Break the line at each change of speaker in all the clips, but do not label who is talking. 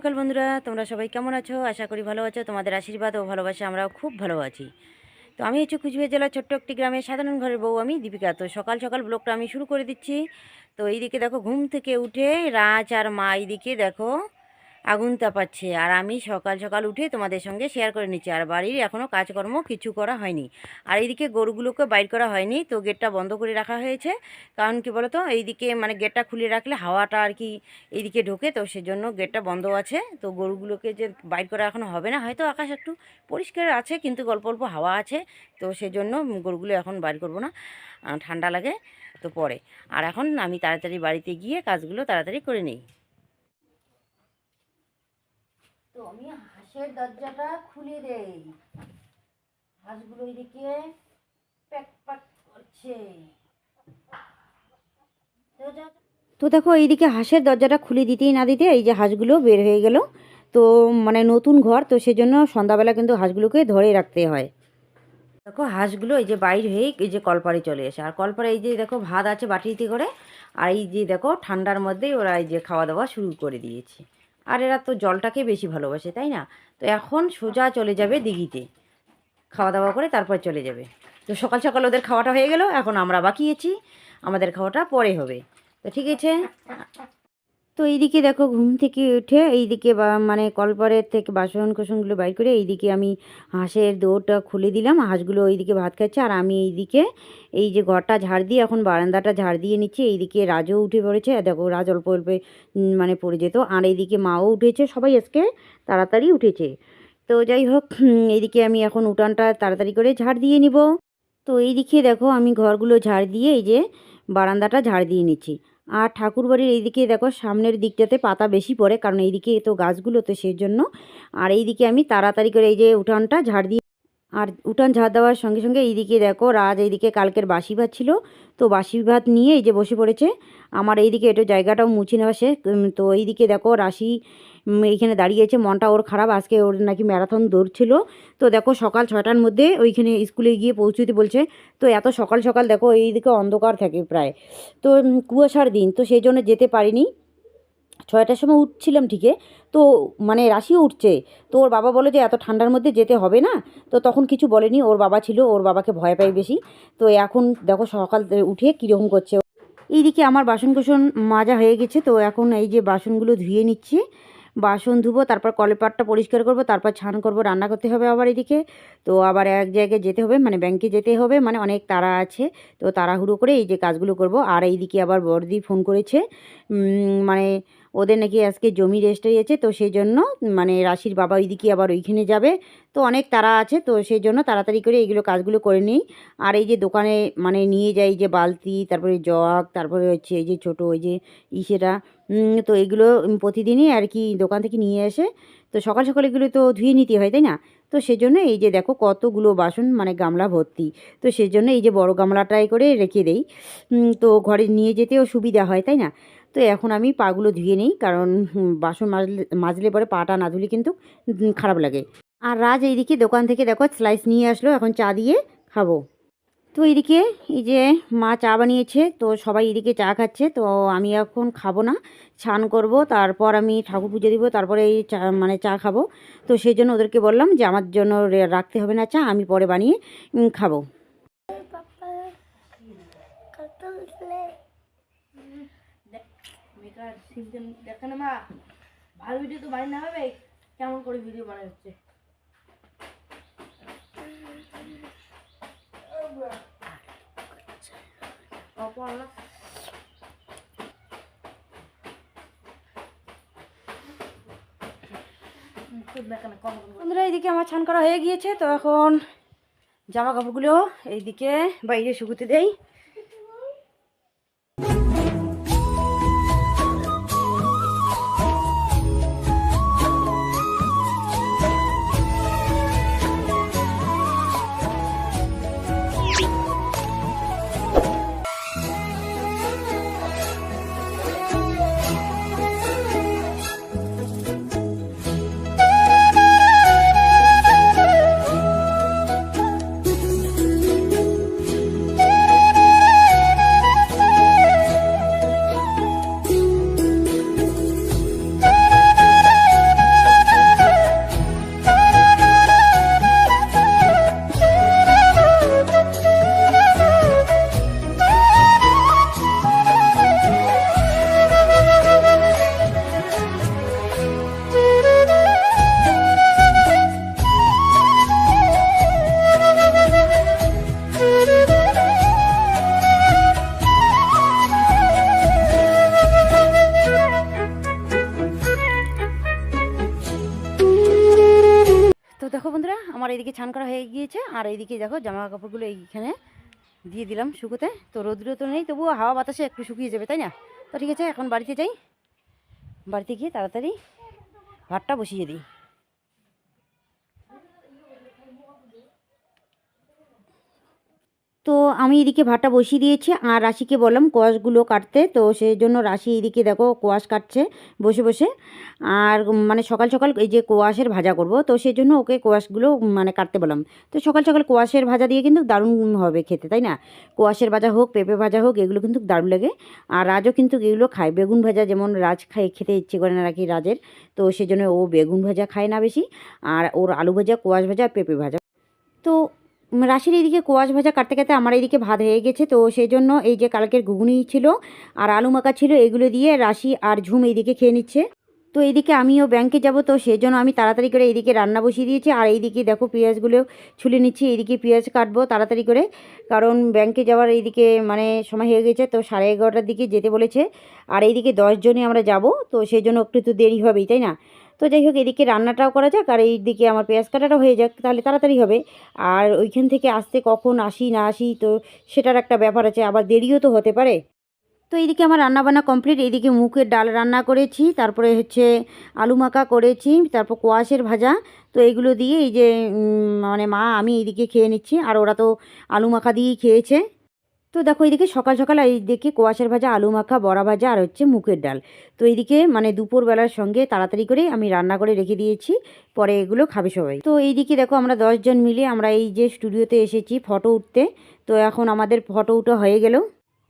সকাল, বন্ধুরা। তোমরা সবাই কেমন আছো? আশা করি ভালো আছো। তোমাদের আশীর্বাদ ও ভালোবাসা আমরাও খুব ভালো আছি। তো আমি হচ্ছে কুচবিহার জেলার ছোট্ট একটি গ্রামে সাধারণ ঘরের বউ আমি, দীপিকা। তো সকাল সকাল ব্লগটা আমি শুরু করে দিচ্ছি। তো এইদিকে দেখো, ঘুম থেকে উঠে রাজ আর মা এইদিকে দেখো আগুন তাপাচ্ছে। আর আমি সকাল সকাল উঠে তোমাদের সঙ্গে শেয়ার করে নিচ্ছি। আর বাড়ির এখনও কাজকর্ম কিছু করা হয়নি। আর এইদিকে গরুগুলোকে বাইর করা হয়নি। তো গেটটা বন্ধ করে রাখা হয়েছে। কারণ কি বলতো? এইদিকে মানে গেটটা খুলে রাখলে হাওয়াটা আর কি এইদিকে ঢোকে। তো সেজন্য গেটটা বন্ধ আছে। তো গরুগুলোকে যে বাইর করা এখনও হবে না। হয়তো আকাশ একটু পরিষ্কার আছে, কিন্তু অল্প অল্প হাওয়া আছে। তো সেজন্য গরুগুলো এখন বাইর করব না। ঠান্ডা লাগে। তো পরে। আর এখন আমি তাড়াতাড়ি বাড়িতে গিয়ে কাজগুলো তাড়াতাড়ি করে নিই। তো আমি হাঁসের দরজাটা খুলে দেই। হাঁসগুলো এদিকে প্যাক প্যাক করছে। তো দেখো, এইদিকে হাঁসের দরজাটা খুলে দিতেই না দিতে এই যে হাঁসগুলো বের হয়ে গেল। তো মানে নতুন ঘর, তো সেজন্য সন্ধ্যাবেলা কিন্তু হাঁসগুলোকে ধরে রাখতে হয়। দেখো, হাঁসগুলো এই যে বাইর হয়ে এই যে কলপারে চলে এসে, আর কলপারে এই যে দেখো ভাত আছে বাটিতে করে, আর এই যে দেখো ঠান্ডার মধ্যেই ওরা এই যে খাওয়া দাওয়া শুরু করে দিয়েছে। আর এরা তো জলটাকে বেশি ভালোবাসে, তাই না? তো এখন সোজা চলে যাবে দিঘিতে। খাওয়া দাওয়া করে তারপর চলে যাবে। তো সকাল সকাল ওদের খাওয়াটা হয়ে গেল, এখন আমরা বাকিয়েছি আমাদের খাওয়াটা পরে হবে। তো ঠিক আছে? তো এইদিকে দেখো ঘুম থেকে উঠে এইদিকে মানে কলপারের থেকে বাসন কোসনগুলো বাইর করে এইদিকে আমি হাঁসের দৌড়টা খুলে দিলাম। হাঁসগুলো এইদিকে ভাত খাচ্ছে আর আমি এইদিকে এই যে ঘরটা ঝাড় দিয়ে এখন বারান্দাটা ঝাড় দিয়ে নিচ্ছি। এইদিকে রাজও উঠে পড়েছে। দেখো রাজ অল্প অল্পে মানে পড়ে যেত। আর এইদিকে মাও উঠেছে। সবাই আজকে তাড়াতাড়ি উঠেছে। তো যাই হোক এইদিকে আমি এখন উঠানটা তাড়াতাড়ি করে ঝাড় দিয়ে নিব। তো এইদিকে দেখো আমি ঘরগুলো ঝাড় দিয়ে এই যে বারান্দাটা ঝাড় দিয়ে নিচ্ছি। আর ঠাকুরবাড়ির এইদিকে দেখো সামনের দিকটাতে পাতা বেশি পড়ে কারণ এইদিকে তো গাছগুলো তো সেই জন্য আর এইদিকে আমি তাড়াতাড়ি করে এই যে উঠানটা ঝাড় দিয়ে আর উঠান ঝাড় দেওয়ার সঙ্গে সঙ্গে এইদিকে দেখো রাজ এইদিকে কালকের বাসি ভাত ছিল। তো বাসি ভাত নিয়ে এই যে বসে পড়েছে। আমার এইদিকে একটু জায়গাটাও মুছে নেওয়া উম, তো এইদিকে দেখো রাশি উম, এইখানে দাঁড়িয়েছে মনটা ওর খারাপ। আজকে ওর নাকি ম্যারাথন দৌড়ছিল তো দেখো সকাল ছটার মধ্যে ওইখানে স্কুলে গিয়ে পৌঁছতে বলছে। তো এত সকাল সকাল দেখো এইদিকে অন্ধকার থাকে প্রায়। তো কুয়াশার দিন। তো সেই জন্য যেতে পারিনি। ছয়টার সময় উঠছিলাম ঠিকই। তো মানে রাশিও উঠছে। তো ওর বাবা বলে যে এত ঠান্ডার মধ্যে যেতে হবে না। তো তখন কিছু বলেনি। ওর বাবা ছিল। ওর বাবাকে ভয় পাই বেশি। তো এখন দেখো সকাল উঠে কীরকম করছে। এইদিকে আমার বাসন কোসন মাজা হয়ে গেছে। তো এখন এই যে বাসনগুলো ধুয়ে নিচ্ছি। বাসন ধুবো, তারপর কলেপাটটা পরিষ্কার করব, তারপর ছান করব, রান্না করতে হবে আবার এদিকে। তো আবার এক জায়গায় যেতে হবে মানে ব্যাংকে যেতে হবে মানে অনেক তারা আছে। তো তাড়াহুড়ো করে এই যে কাজগুলো করব। আর এইদিকে আবার বড়দি ফোন করেছে। মানে ওদের নাকি আজকে জমি রেজিস্ট্রি আছে তো সেই জন্য মানে রাশির বাবা ওইদিকে আবার ওইখানে যাবে। তো অনেক তারা আছে তো সেই জন্য তাড়াতাড়ি করে এইগুলো কাজগুলো করে নিই। আর এই যে দোকানে মানে নিয়ে যাই যে বালতি তারপরে জগ তারপরে হচ্ছে এই যে ছোটো ওই যে উম, তো এগুলো প্রতিদিনই আর কি দোকান থেকে নিয়ে এসে তো সকাল সকাল এগুলো তো ধুয়ে নিতে হয় তাই না? তো সেজন্য এই যে দেখো কতগুলো বাসন মানে গামলা ভর্তি। তো সেজন্য এই যে বড় গামলাটাই করে রেখে দেই। তো ঘরে নিয়ে যেতেও সুবিধা হয় তাই না? তো এখন আমি পাগুলো ধুয়ে নিই, কারণ বাসন মাজলে মাজলে পরে পাটা না ধুলে কিন্তু খারাপ লাগে। আর রাজ এইদিকে দোকান থেকে দেখো স্লাইস নিয়ে আসলো, এখন চা দিয়ে খাব। তো এইদিকে এই যে মা চা বানিয়েছে, তো সবাই এদিকে চা খাচ্ছে, তো আমি এখন খাব না, স্নান করব, তারপর আমি ঠাকুর পুজো দিব, তারপরে এই চা মানে চা খাব। তো সেই জন্য ওদেরকে বললাম যে আমার জন্য রাখতে হবে না চা, আমি পরে বানিয়ে খাব।
বেকার সিস্টেম না মা? ভালো ভিডিও তো বানানো হবে? কেমন করে ভিডিও বানানো হচ্ছে? অপর খুব কম কম
বন্ধুরা, এইদিকে আমার ছান করা হয়ে গিয়েছে, তো এখন জামা কাপড়গুলো এইদিকে বাইরে শুকুতে দেই। ছান করা হয়ে গিয়েছে। আর এইদিকে দেখো জামা কাপড়গুলো এইখানে দিয়ে দিলাম শুকোতে। তো রোদ্র তো নেই, তবুও হাওয়া বাতাসে একটু শুকিয়ে যাবে, তাই না? তো ঠিক আছে, এখন বাড়িতে যাই। বাড়িতে গিয়ে তাড়াতাড়ি ভাতটা বসিয়ে দিই। তো আমি এদিকে ভাতটা বসিয়ে দিয়েছি আর রাশিকে বললাম কোয়াশগুলো কাটতে। তো সেই জন্য রাশি এদিকে দেখো কোয়াশ কাটছে বসে বসে। আর মানে সকাল সকাল এই যে কোয়াশের ভাজা করব। তো সেই জন্য ওকে কোয়াশগুলো মানে কাটতে বললাম। তো সকাল সকাল কোয়াশের ভাজা দিয়ে কিন্তু দারুণ হবে খেতে, তাই না? কোয়াশের ভাজা হোক, পেঁপে ভাজা হোক, এগুলো কিন্তু দারুণ লাগে। আর রাজও কিন্তু এগুলো খায়। বেগুন ভাজা যেমন রাজ খায়, খেতে ইচ্ছে করে না নাকি রাজের। তো সেই জন্য ও বেগুন ভাজা খায় না বেশি। আর ওর আলু ভাজা, কোয়াশ ভাজা, পেঁপে ভাজা। তো রাশির এইদিকে কোয়াশ ভাজা কাটতে কাটতে আমার এইদিকে ভাত হয়ে গেছে, তো সেই জন্য এই যে কালকের ঘুগনি ছিল আর আলু মাখা ছিল, এগুলো দিয়ে রাশি আর ঝুম এইদিকে খেয়ে নিচ্ছে। তো এইদিকে আমিও ব্যাংকে যাব, তো সেই জন্য আমি তাড়াতাড়ি করে এইদিকে রান্না বসিয়ে দিয়েছি। আর এইদিকে দেখো পেঁয়াজগুলো ছুলে নিচ্ছি, এইদিকে পেঁয়াজ কাটবো তাড়াতাড়ি করে, কারণ ব্যাংকে যাওয়ার এইদিকে মানে সময় হয়ে গেছে, তো সাড়ে এগারোটার দিকে যেতে বলেছে। আর এইদিকে দশজনই আমরা যাব, তো সেই জন্য একটু তো দেরি হবেই, তাই না? তো যাই হোক, এদিকে রান্নাটাও করা যাক আর এইদিকে আমার পেঁয়াজ কাটাটাও হয়ে যাক, তাহলে তাড়াতাড়ি হবে। আর ওইখান থেকে আসতে কখন আসি না আসি তো সেটার একটা ব্যাপার আছে, আবার দেরিও তো হতে পারে। তো এইদিকে আমার রান্নাবান্না কমপ্লিট, এইদিকে মুখের ডাল রান্না করেছি, তারপরে হচ্ছে আলু মাখা করেছি, তারপর কোয়াশের ভাজা। তো এইগুলো দিয়ে এই যে মানে মা, আমি এইদিকে খেয়ে নিচ্ছি, আর ওরা তো আলু মাখা দিয়েই খেয়েছে। তো দেখো এইদিকে সকাল সকাল এইদিকে কোয়াশের ভাজা, আলু মাখা, বড়া ভাজা আর হচ্ছে মুখের ডাল। তো এইদিকে মানে দুপুরবেলার সঙ্গে তাড়াতাড়ি করে আমি রান্না করে রেখে দিয়েছি, পরে এগুলো খাবে সবাই। তো এইদিকে দেখো আমরা দশজন মিলে আমরা এই যে স্টুডিওতে এসেছি ফটো উঠতে, তো এখন আমাদের ফটো উঠো হয়ে গেল।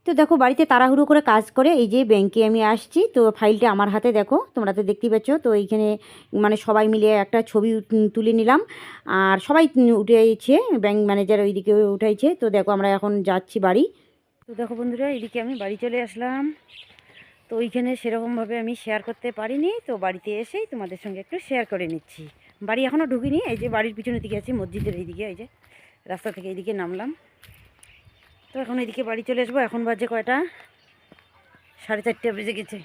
তো দেখো, বাড়িতে তাড়াহুড়ো করে কাজ করে, এই যে ব্যাংকে আমি আসছি, তো ফাইলটা আমার হাতে দেখো, তোমরা তো দেখতেই পাচ্ছ তো এইখানে মানে সবাই মিলে একটা ছবি তুলে নিলাম। আর সবাই উঠেছে ব্যাংক ম্যানেজার ওইদিকে উঠাইছে, তো দেখো আমরা এখন যাচ্ছি বাড়ি। তো দেখো বন্ধুরা এইদিকে আমি বাড়ি চলে আসলাম। তো ওইখানে সেরকমভাবে আমি শেয়ার করতে পারিনি, তো বাড়িতে এসেই তোমাদের সঙ্গে একটু শেয়ার করে নিচ্ছি। বাড়ি এখনও ঢুকিনি, এই যে বাড়ির পিছনের দিকে আছি, মসজিদের এইদিকে, এই যে রাস্তা থেকে এইদিকে নামলাম। তো এখন এইদিকে বাড়ি চলে আসব। এখন বাজে কয়টা? সাড়ে চারটে বেজে গেছে।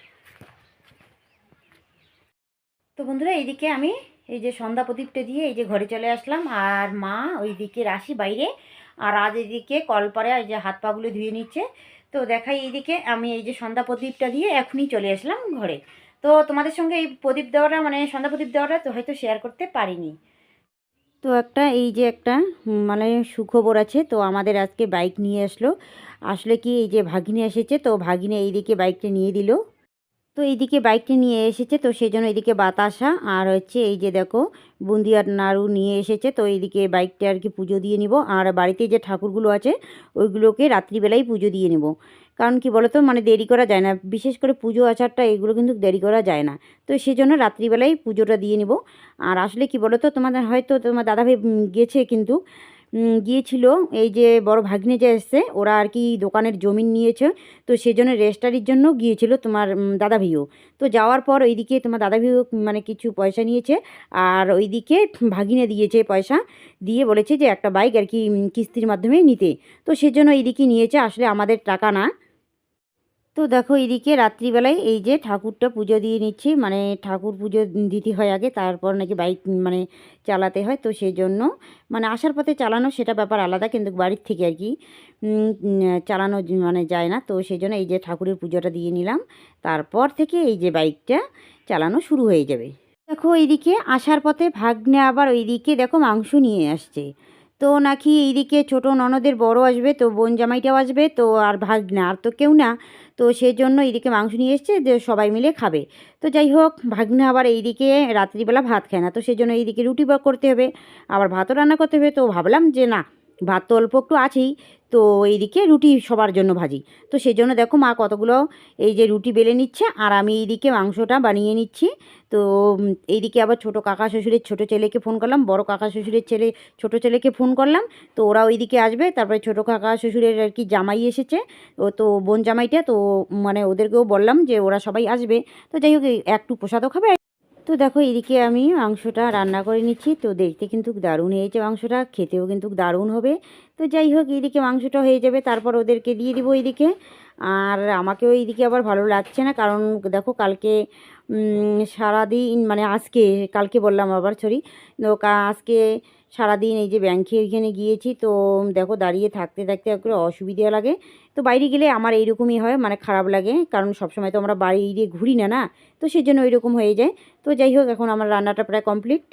তো বন্ধুরা, এইদিকে আমি এই যে সন্ধ্যা প্রদীপটা দিয়ে এই যে ঘরে চলে আসলাম। আর মা ওইদিকে রাশি বাইরে, আর আজ এইদিকে কলপারে এই যে হাত পাগুলো ধুয়ে নিচ্ছে। তো দেখাই এইদিকে, আমি এই যে সন্ধ্যা প্রদীপটা দিয়ে এখনই চলে আসলাম ঘরে। তো তোমাদের সঙ্গে এই প্রদীপ দেওয়াটা মানে সন্ধ্যা প্রদীপ দেওয়াটা তো হয়তো শেয়ার করতে পারিনি। তো একটা, এই যে একটা মানে সুখবর আছে, তো আমাদের আজকে বাইক নিয়ে আসলো। আসলে কি এই যে ভাগিনে এসেছে, তো ভাগিনে এইদিকে বাইকটা নিয়ে দিল। তো এইদিকে বাইকটা নিয়ে এসেছে, তো সেই জন্য এইদিকে বাতাসা, আর হচ্ছে এই যে দেখো বুন্দিয়ার নাড়ু নিয়ে এসেছে, তো এইদিকে বাইকটা আর কি পুজো দিয়ে নিব। আর বাড়িতে যে ঠাকুরগুলো আছে, ওইগুলোকে রাত্রিবেলাই পুজো দিয়ে নেব। কারণ কি বলতো মানে দেরি করা যায় না। বিশেষ করে পুজো, আচারটা, এগুলো কিন্তু দেরি করা যায় না। তো সেই জন্য রাত্রিবেলাই পুজোটা দিয়ে নিব। আর আসলে কি বলতো, তোমাদের হয়তো তোমার দাদাভাই গেছে কিন্তু গিয়েছিল। এই যে বড় ভাগ্নে যে এসছে, ওরা আর কি দোকানের জমিন নিয়েছে। তো সেই জন্য রেজিস্ট্রারির জন্য গিয়েছিল তোমার দাদা দাদাভাইও তো যাওয়ার পর ওইদিকে তোমার দাদা দাদাভাইও মানে কিছু পয়সা নিয়েছে আর ওইদিকে ভাগিনে দিয়েছে পয়সা। দিয়ে বলেছে যে একটা বাইক আর কি কিস্তির মাধ্যমে নিতে। তো সেজন্য এইদিকে নিয়েছে। আসলে আমাদের টাকা না। তো দেখো এইদিকে রাত্রিবেলায় এই যে ঠাকুরটা পুজো দিয়ে নিচ্ছি মানে ঠাকুর পুজো দিতে হয় আগে, তারপর নাকি বাইক মানে চালাতে হয়, তো সেই জন্য মানে আসার পথে চালানো সেটা ব্যাপার আলাদা, কিন্তু বাড়ির থেকে আর কি চালানো মানে যায় না। তো সেই জন্য এই যে ঠাকুরের পুজোটা দিয়ে নিলাম, তারপর থেকে এই যে বাইকটা চালানো শুরু হয়ে যাবে। দেখো এইদিকে আসার পথে ভাগ্নে আবার ওইদিকে দেখো মাংস নিয়ে আসছে। তো নাকি এইদিকে ছোট ননদের বড় আসবে, তো বোন জামাইটাও আসবে, তো আর ভাগ্নে, আর তো কেউ না। তো সেই জন্য এইদিকে মাংস নিয়ে এসছে, যে সবাই মিলে খাবে। তো যাই হোক, ভাগ্নে আবার এইদিকে রাত্রিবেলা ভাত খায় না, তো সেই জন্য এইদিকে রুটি করতে হবে। আবার ভাতও রান্না করতে হবে, তো ভাবলাম যে না ভাত তো অল্প একটু আছেই। তো এইদিকে রুটি সবার জন্য ভাজি। তো সেই জন্য দেখো মা কতগুলো এই যে রুটি বেলে নিচ্ছে আর আমি এইদিকে মাংসটা বানিয়ে নিচ্ছি। তো এইদিকে আবার ছোট কাকা শ্বশুরের ছোট ছেলেকে ফোন করলাম, বড় কাকা শ্বশুরের ছেলে, ছোট ছেলেকে ফোন করলাম। তো ওরা ওইদিকে আসবে, তারপরে ছোট কাকা শ্বশুরের আর কি জামাই এসেছে। ও তো বোন জামাইটা, তো মানে ওদেরকেও বললাম যে ওরা সবাই আসবে। তো যাই হোক একটু প্রসাদও খাবে তো দেখো, এদিকে আমি মাংসটা রান্না করে নিচ্ছি। তো দেখতে কিন্তু দারুণ হয়েছে মাংসটা, খেতেও কিন্তু দারুণ হবে। তো যাই হোক, এদিকে মাংসটা হয়ে যাবে, তারপর ওদেরকে দিয়ে দিব এদিকে। আর আমাকেও এইদিকে আবার ভালো লাগছে না, কারণ দেখো, কালকে সারা সারাদিন মানে আজকে, কালকে বললাম আবার সরি তো আজকে সারাদিন এই যে ব্যাংকে ওইখানে গিয়েছি, তো দেখো দাঁড়িয়ে থাকতে থাকতে একটু অসুবিধা লাগে। তো বাইরে গেলে আমার এইরকমই হয় মানে খারাপ লাগে, কারণ সবসময় তো আমরা বাইরে ঘুরি না না, তো সেই জন্য ওইরকম হয়ে যায়। তো যাই হোক, এখন আমার রান্নাটা প্রায় কমপ্লিট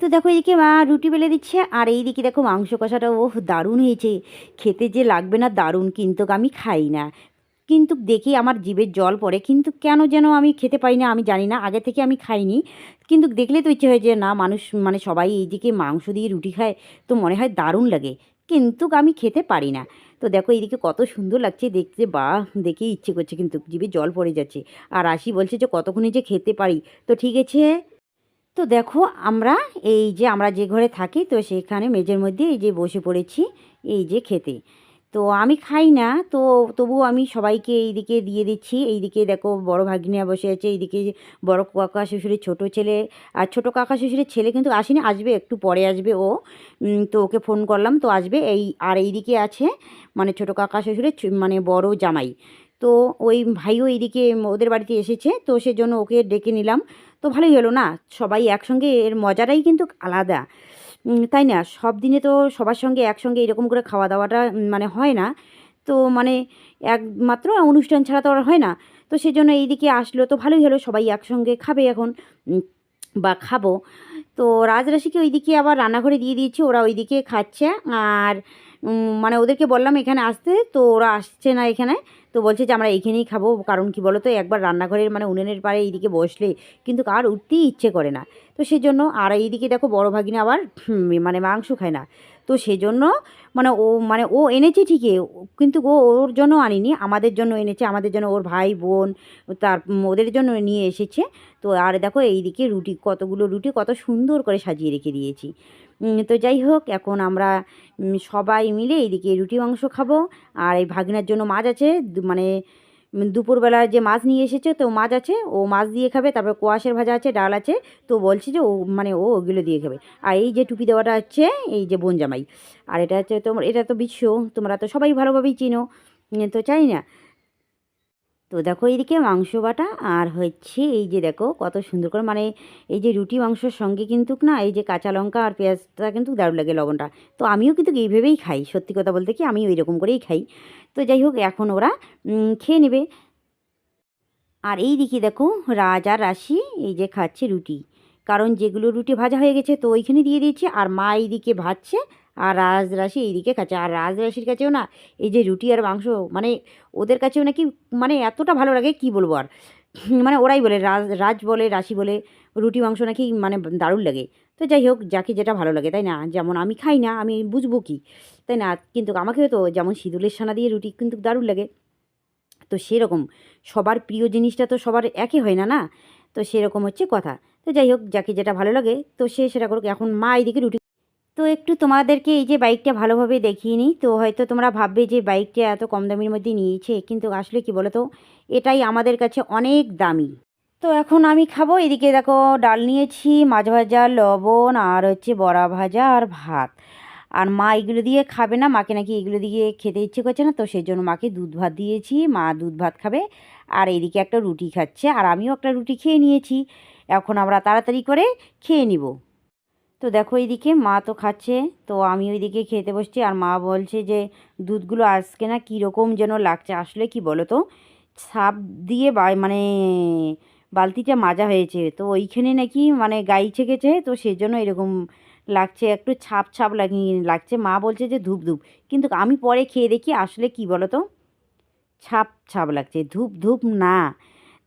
তো দেখো এদিকে মা রুটি বেলে দিচ্ছে, আর এইদিকে দেখো মাংস কষাটা ও দারুণ হয়েছে। খেতে যে লাগবে না, দারুণ, কিন্তু আমি খাই না। কিন্তু দেখি আমার জিভের জল পড়ে, কিন্তু কেন যেন আমি খেতে পাই না, আমি জানি না, আগে থেকে আমি খাইনি। কিন্তু দেখলে তো ইচ্ছে হয় যে, না, মানুষ মানে সবাই এইদিকে মাংস দিয়ে রুটি খায়, তো মনে হয় দারুণ লাগে। কিন্তু আমি খেতে পারি না। তো দেখো, এইদিকে কত সুন্দর লাগছে দেখতে বা দেখে ইচ্ছে করছে কিন্তু, জিভে জল পড়ে যাচ্ছে। আর আশি বলছে যে, কতক্ষণে যে খেতে পারি? তো ঠিক আছে। তো দেখো, আমরা এই যে, আমরা যে ঘরে থাকি, তো সেখানে মেঝের মধ্যে এই যে বসে পড়েছি, এই যে খেতে। তো আমি খাই না। তো তবুও আমি সবাইকে এইদিকে দিয়ে দিচ্ছি। এইদিকে দেখো বড় ভাগ্নিয়া বসে আছে। এইদিকে বড় কাকা শ্বশুরের ছোট ছেলে আর ছোট কাকা শ্বশুরের ছেলে কিন্তু আসেনি, আসবে, একটু পরে আসবে ও। তো ওকে ফোন করলাম, তো আসবে। এই, আর এইদিকে আছে মানে ছোট কাকা শ্বশুরের মানে বড় জামাই। তো ওই ভাইও এইদিকে ওদের বাড়িতে এসেছে, তো সেজন্য ওকে ডেকে নিলাম। তো ভালোই হলো না, সবাই একসঙ্গে, এর মজাটাই কিন্তু আলাদা। তাই না? সব দিনে তো সবার সঙ্গে একসঙ্গে এরকম করে খাওয়া দাওয়াটা মানে হয় না। তো মানে একমাত্র অনুষ্ঠান ছাড়া তো আর হয় না। তো সেজন্য এইদিকে আসলো, তো ভালোই হলো, সবাই একসঙ্গে খাবে এখন বা খাব। তো রাজরাশিকে ওইদিকে আবার রান্নাঘরে দিয়ে দিয়েছি, ওরা ওইদিকে খাচ্ছে। আর মানে ওদেরকে বললাম এখানে আসতে, তো ওরা আসছে না এখানে। তো বলছে যে আমরা এখানেই খাব, কারণ কি বলো তো একবার রান্নাঘরের মানে উনুনের পাড়ে এইদিকে বসলে কিন্তু কার উঠতেই ইচ্ছে করে না। তো সেজন্য আর এইদিকে দেখো বড় ভাগিনা আবার মানে মাংস খায় না। তো সেজন্য মানে ও মানে ও এনেছে ঠিকই, কিন্তু ও ওর জন্য আনিনি, আমাদের জন্য এনেছে, আমাদের জন্য ওর ভাই, বোন, তার ওদের জন্য নিয়ে এসেছে। তো আর দেখো এইদিকে রুটি, কতগুলো রুটি কত সুন্দর করে সাজিয়ে রেখে দিয়েছি। তো যাই হোক, এখন আমরা সবাই মিলে এইদিকে রুটি মাংস খাব। আর এই ভাগিনার জন্য মাছ আছে মানে দুপুরবেলা যে মাছ নিয়ে এসেছে, তো মাছ আছে, ও মাছ দিয়ে খাবে, তারপর কোয়াশের ভাজা আছে, ডাল আছে, তো বলছে যে ও মানে ও ওগুলো দিয়ে খাবে। আর এই যে টুপি দেওয়াটা হচ্ছে, এই যে বোন জামাই। আর এটা হচ্ছে তোমার এটা তো বিশ্ব, তোমরা তো সবাই ভালোভাবেই চিনো। তো চাই না। তো দেখো এইদিকে মাংস বাটা আর হচ্ছে এই যে দেখো কত সুন্দর করে মানে এই যে রুটি মাংসর সঙ্গে কিন্তু না এই যে কাঁচা লঙ্কা আর পেঁয়াজটা কিন্তু দারুণ লাগে লবণটা। তো আমিও কিন্তু এইভাবেই খাই, সত্যি কথা বলতে কি আমি ওই রকম করেই খাই। তো যাই হোক এখন ওরা খেয়ে নেবে। আর এই দিকে দেখো রাজ আর রাশি এই যে খাচ্ছে রুটি। কারণ যেগুলো রুটি ভাজা হয়ে গেছে তো ওইখানে দিয়ে দিয়েছি আর মা এইদিকে ভাজছে আর রাজ রাশি এইদিকে খাচ্ছে আর রাজ রাশির কাছেও না এই যে রুটি আর মাংস মানে ওদের কাছেও নাকি মানে এতটা ভালো লাগে কি বলব আর? মানে ওরাই বলে, রাজ রাজ বলে, রাশি বলে, রুটি, মাংস নাকি মানে দারুণ লাগে। তো যাই হোক, যাকে যেটা ভালো লাগে, তাই না? যেমন আমি খাই না, আমি বুঝব কি? তাই না? কিন্তু আমাকেও তো যেমন সিঁদুলের সানা দিয়ে রুটি কিন্তু দারুণ লাগে। তো সেরকম, সবার প্রিয় জিনিসটা তো সবার একই হয় না না? তো সেরকম হচ্ছে কথা। তো যাই হোক, যাকে যেটা ভালো লাগে, তো সে সেটা করুক। এখন মা এদিকে রুটি তো একটু তোমাদেরকে এই যে বাইকটা ভালোভাবে দেখিয়ে নিই। তো হয়তো তোমরা ভাববে যে বাইকটা এত কম দামের মধ্যে নিয়েছে, কিন্তু আসলে কি বলো তো এটাই আমাদের কাছে অনেক দামি। তো এখন আমি খাব, এদিকে দেখো ডাল নিয়েছি, মাছ ভাজা, লবণ আর হচ্ছে বড়া ভাজা আর ভাত। আর মা এগুলো দিয়ে খাবে না, মাকে নাকি এগুলো দিয়ে খেতে ইচ্ছে করছে না, তো সেই জন্য মাকে দুধ ভাত দিয়েছি, মা দুধ ভাত খাবে আর এদিকে একটা রুটি খাচ্ছে আর আমিও একটা রুটি খেয়ে নিয়েছি। এখন আমরা তাড়াতাড়ি করে খেয়ে নিব। তো দেখো এইদিকে মা তো খাচ্ছে, তো আমি ওইদিকে খেতে বসছি আর মা বলছে যে, দুধগুলো আজকে না কীরকম যেন লাগছে? আসলে কি বলো তো সাপ দিয়ে বা মানে বালতিটা মাজা হয়েছে, তো ওইখানে নাকি মানে গাই গেছে তো সেজন্য এরকম লাগছে, একটু ছাপ ছাপ লাগি লাগছে। মা বলছে যে, ধূপ ধূপ। কিন্তু আমি পরে খেয়ে দেখি আসলে কি বলো তো ছাপ ছাপ লাগছে, ধূপ ধূপ না।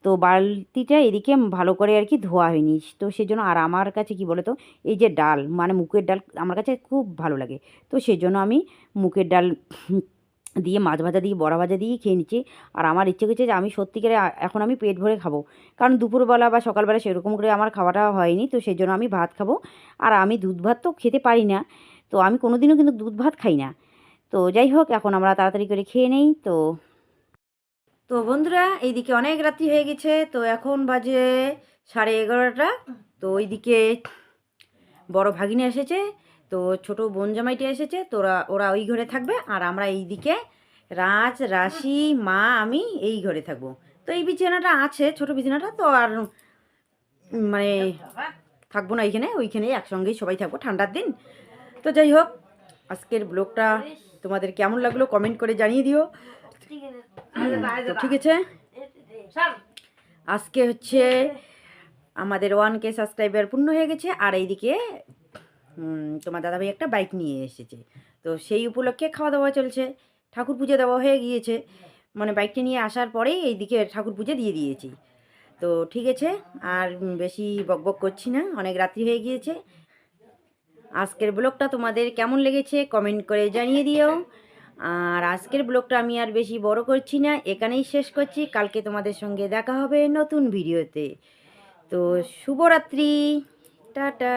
তো বালতিটা এদিকে ভালো করে আর কি ধোয়া হয়নি। তো সেজন্য আর আমার কাছে কি বলো তো এই যে ডাল মানে মুগের ডাল আমার কাছে খুব ভালো লাগে। তো সেজন্য আমি মুগের ডাল দিয়ে মাছ ভাজা দিয়ে, বড়া ভাজা দিয়ে খেয়ে নিচ্ছি। আর আমার ইচ্ছে করছে যে আমি সত্যিকারে এখন আমি পেট ভরে খাব। কারণ দুপুরবেলা বা সকালবেলা সেরকম করে আমার খাওয়াটা হয়নি, তো সেই জন্য আমি ভাত খাব। আর আমি দুধ ভাত তো খেতে পারি না, তো আমি কোনোদিনও কিন্তু দুধ ভাত খাই না। তো যাই হোক, এখন আমরা তাড়াতাড়ি করে খেয়ে নেই, তো তো বন্ধুরা এইদিকে অনেক রাত্রি হয়ে গেছে তো এখন বাজে সাড়ে এগারোটা। তো ওইদিকে বড় ভাগিনী এসেছে তো ছোট বোন জামাইটি এসেছে তোরা ওরা ওই ঘরে থাকবে আর আমরা এইদিকে রাজ রাশি মা আমি এই ঘরে থাকব। তো এই বিছানাটা আছে ছোট বিছানাটা তো আর মানে থাকব না এইখানে ওইখানে একসঙ্গেই সবাই থাকব ঠান্ডার দিন। তো যাই হোক আজকের ব্লগটা তোমাদের কেমন লাগল কমেন্ট করে জানিয়ে দিও। ঠিক আছে? আজকে হচ্ছে আমাদের ওয়ান কে সাবস্ক্রাইবার পূর্ণ হয়ে গেছে, আর এইদিকে তোমার দাদাভাই একটা বাইক নিয়ে এসেছে। তো সেই উপলক্ষে খাওয়া দাওয়া চলছে। ঠাকুর পুজো দেওয়া হয়ে গিয়েছে। মানে বাইকটা নিয়ে আসার পরেই এইদিকে ঠাকুর পুজো দিয়ে দিয়েছি। তো ঠিক আছে, আর বেশি বকবক করছি না, অনেক রাত্রি হয়ে গিয়েছে। আজকের ব্লগটা তোমাদের কেমন লেগেছে কমেন্ট করে জানিয়ে দিও। আর আজকের ব্লগটা আমি আর বেশি বড় করছি না, এখানেই শেষ করছি। কালকে তোমাদের সঙ্গে দেখা হবে নতুন ভিডিওতে। তো শুভরাত্রি, টাটা।